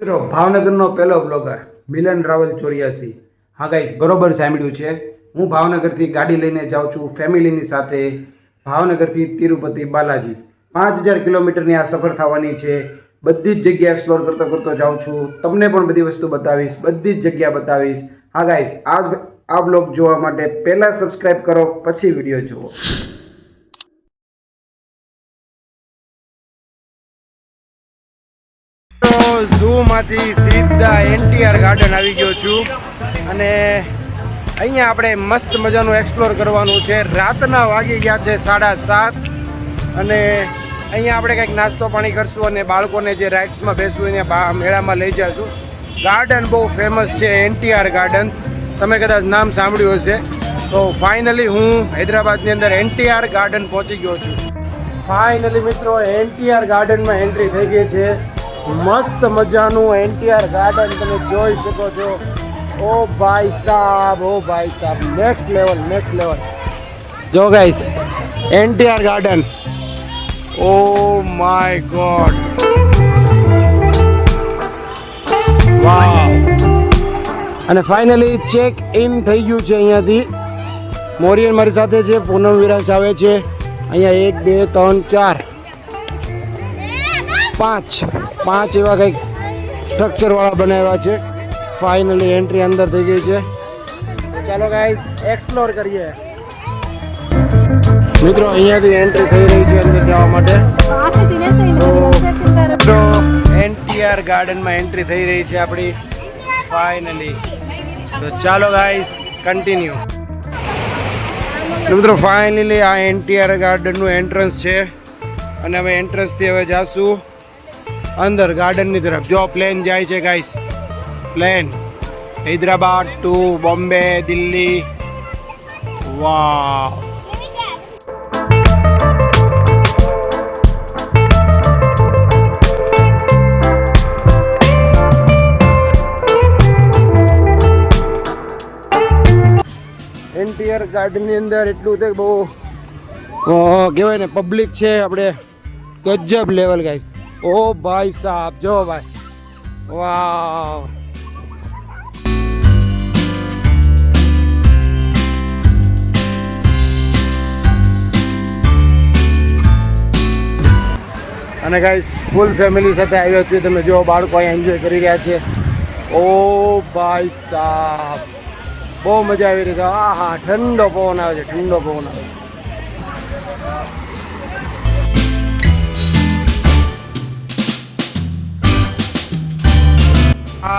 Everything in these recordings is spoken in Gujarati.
મિત્રો, ભાવનગરનો પહેલો બ્લોગર મિલન રાવલ ચોર્યાસી. હા ગાઈસ બરોબર સાંભળ્યું છે. હું ભાવનગરથી ગાડી લઈને જાઉં છું, ફેમિલીની સાથે ભાવનગરથી તિરુપતિ બાલાજી. પાંચ હજાર કિલોમીટરની આ સફર થવાની છે. બધી જ જગ્યા એક્સપ્લોર કરતો કરતો જાઉં છું. તમને પણ બધી વસ્તુ બતાવીશ, બધી જ જગ્યા બતાવીશ. હા ગાઈસ આ આ બ્લોગ જોવા માટે પહેલાં સબસ્ક્રાઈબ કરો, પછી વીડિયો જુઓ. ઝૂમાંથી સીધા એનટીઆર ગાર્ડન આવી ગયો છું. અને અહીંયા આપણે મસ્ત મજાનું એક્સપ્લોર કરવાનું છે. રાતના વાગી ગયા છે સાડા સાત. અને અહીંયા આપણે કંઈક નાસ્તો પાણી કરશું અને બાળકોને જે રાઇડ્સમાં બેસવું એને મેળામાં લઈ જઈશું ગાર્ડન બહુ ફેમસ છે એનટીઆર ગાર્ડન્સ તમે કદાચ નામ સાંભળ્યું હશે. તો ફાઇનલી હું હૈદરાબાદની અંદર એનટીઆર ગાર્ડન પહોંચી ગયો છું. ફાઇનલી મિત્રો એનટીઆર ગાર્ડનમાં એન્ટ્રી થઈ ગઈ છે. મસ્ત મજાનું એનટીઆર ગાર્ડન તમે જોઈ શકો છો. ઓ ભાઈ સાહેબ ઓ ભાઈ સાહેબ નેક્સ્ટ લેવલ નેક્સ્ટ લેવલ જો guys NTR garden oh my god. Wow અને ફાઇનલી ચેક ઇન થઈ ગયું છે અહીંયાથી. મોરિયન મારી સાથે છે, પૂનમ વિરાજ આવે છે. અહીંયા એક, બે, ત્રણ, ચાર. પાંચ. પાંચ એવા કંઈક સ્ટ્રક્ચરવાળા બનાવ્યા છે. ફાઇનલી એન્ટ્રી અંદર થઈ ગઈ છે. ચાલો ગાઈઝ એક્સપ્લોર કરીએ. મિત્રો, અહીંયાથી એન્ટ્રી થઈ રહી છે અંદર જવા માટે. તો એનટીઆર ગાર્ડનમાં એન્ટ્રી થઈ રહી છે આપણી. ફાઇનલી તો ચાલો ગાઈઝ કન્ટિન્યુ મિત્રો ફાઇનલી આ એનટીઆર ગાર્ડનનું એન્ટ્રન્સ છે. અને હવે એન્ટ્રન્સથી હવે જાશું. અંદર ગાર્ડનની તરફ. જો પ્લેન જાય છે guys plane Hyderabad to Bombay, Delhi. વાહ એનટીઆર ગાર્ડનની અંદર એટલું છે બહુ કહેવાય ને પબ્લિક છે, આપણે ગજબ લેવલ ગાઈસ ઓ ભાઈ સાહેબ જો ભાઈ. વાવ. અને ગાઈસ ફૂલ ફેમિલી સાથે આવ્યો છે તમે જો બાળકો અહીંયા એન્જોય કરી રહ્યા છે. ઓ ભાઈ સાહેબ બહુ મજા આવી રહી છે. હા હા ઠંડો પવન આવે છે, ઠંડો પવન આવે છે.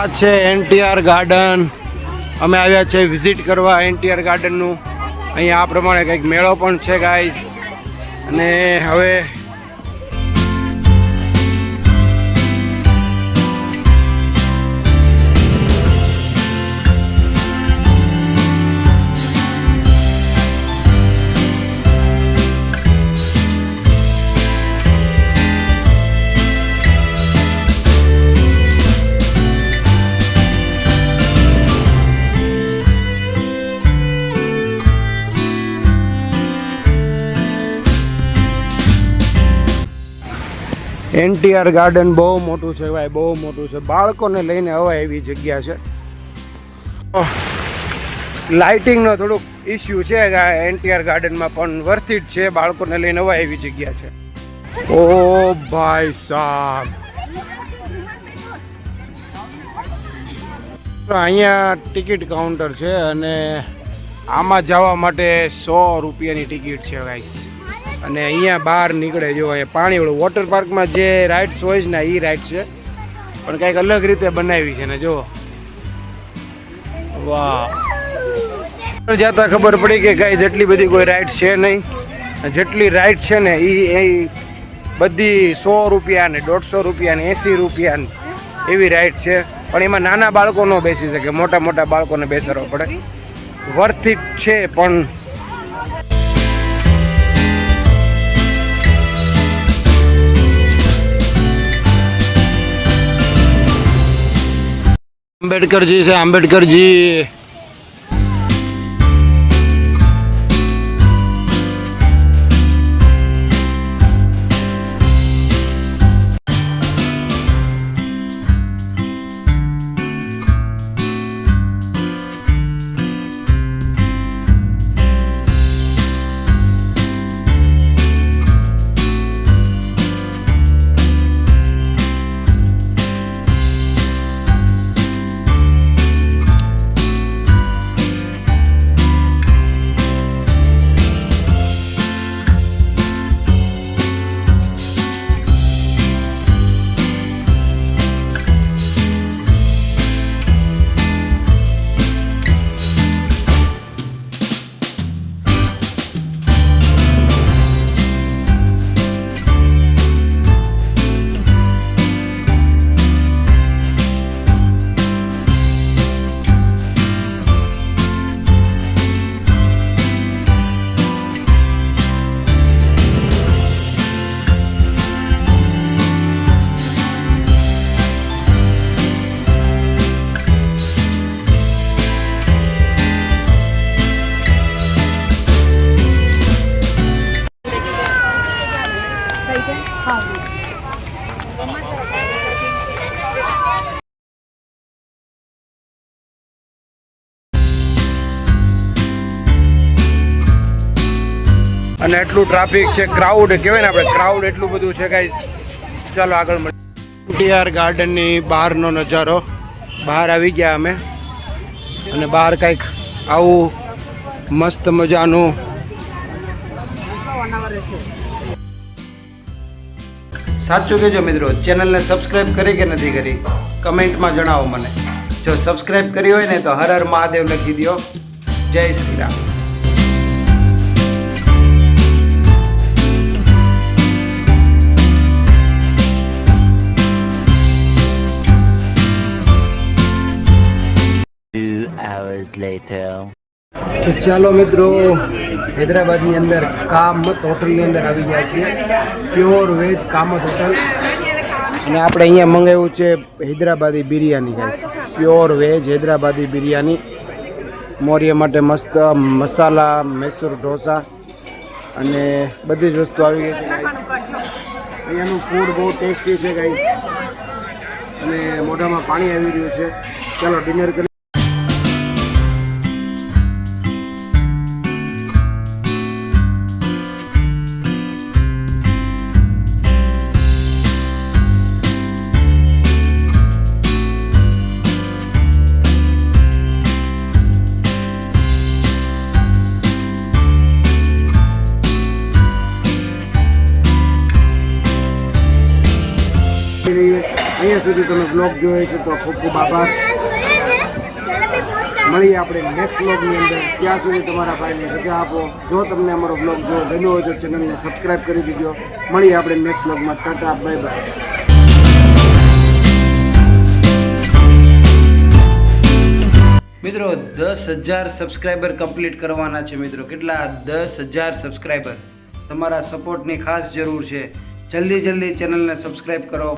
આ છે એનટીઆર ગાર્ડન અમે આવ્યા છે વિઝિટ કરવા એનટીઆર ગાર્ડનનું અહીંયા આ પ્રમાણે કંઈક મેળો પણ છે ગાઈસ અને હવે એનટીઆર ગાર્ડન બહુ મોટું છે ભાઈ, બહુ મોટું છે. બાળકોને લઈને અવાય એવી જગ્યા છે. લાઇટિંગનો થોડુંક ઇસ્યુ છે એનટીઆર ગાર્ડનમાં પણ વર્થ છે બાળકોને લઈને અવાય એવી જગ્યા છે. ઓ ભાઈ સાહેબ અહીંયા ટિકિટ કાઉન્ટર છે અને આમાં જવા માટે સો રૂપિયાની ટિકિટ છે ગાઈસ અને અહીંયા બહાર નીકળે જો એ પાણીવાળું વોટર પાર્કમાં જે રાઇડ્સ હોય છે ને એ રાઇડ છે. પણ કંઈક અલગ રીતે બનાવી છે ને જો વાહ. જતા ખબર પડી કે કાંઈ જેટલી બધી કોઈ રાઇડ છે નહીં. જેટલી રાઇડ છે ને એ બધી સો રૂપિયા ને, દોઢસો રૂપિયા ને, એંસી રૂપિયા એવી રાઇડ છે. પણ એમાં નાના બાળકો ન બેસી શકે, મોટા મોટા બાળકોને બેસાડવા પડે. વર્થ છે પણ. આંબેડકરજી છે અને એટલું ટ્રાફિક છે ક્રાઉડ કહેવાય ને આપણે ક્રાઉડ એટલું બધું છે કાંઈ ચાલો આગળ મળીએ. ટીઆર ગાર્ડનની બહારનો નજારો. બહાર આવી ગયા અમે. અને બહાર કંઈક આવું મસ્ત મજાનું સાચું કહેજો મિત્રો ચેનલને સબસ્ક્રાઈબ કરી કે નથી કરી, કમેન્ટમાં જણાવો મને. જો સબસ્ક્રાઈબ કરી હોય ને તો હર હર મહાદેવ લખી દો જય શ્રી રામ. Hours ચાલો મિત્રો, હૈદરાબાદની અંદર કામત હોટલની અંદર આવી ગયા છીએ. Pure veg Kamat hotel. અને આપણે અહીંયા મંગાવ્યું છે Hyderabadi biryani guys pure veg Hyderabadi biryani. Morya માટે મસ્ત મસાલા, મૈસૂર ઢોસા અને બધી જ વસ્તુ આવી ગઈ છે અહીંયાનું ફૂડ બહુ ટેસ્ટી છે ગાઈસ અને મોઢામાં પાણી આવી રહ્યું છે. ચાલો ડિનર કરી અહીંયા સુધી તમે બ્લોગ જોયો છે તો ખૂબ ખૂબ આભાર. મળીએ આપણે નેક્સ્ટ બ્લોગની અંદર. ત્યાં સુધી તમારા ભાઈને રજા આપો. જો તમને અમારો બ્લોગ જો ગમ્યો હોય તો ચેનલને સબસ્ક્રાઈબ કરી દીજો. મળીએ આપણે નેક્સ્ટ બ્લોગમાં ટાટા બાય બાય મિત્રો, દસ હજાર સબસ્ક્રાઈબર કમ્પ્લીટ કરવાના છે મિત્રો. કેટલા? દસ હજાર સબસ્ક્રાઈબર તમારા સપોર્ટની ખાસ જરૂર છે. જલ્દી જલ્દી ચેનલને સબસ્ક્રાઈબ કરો.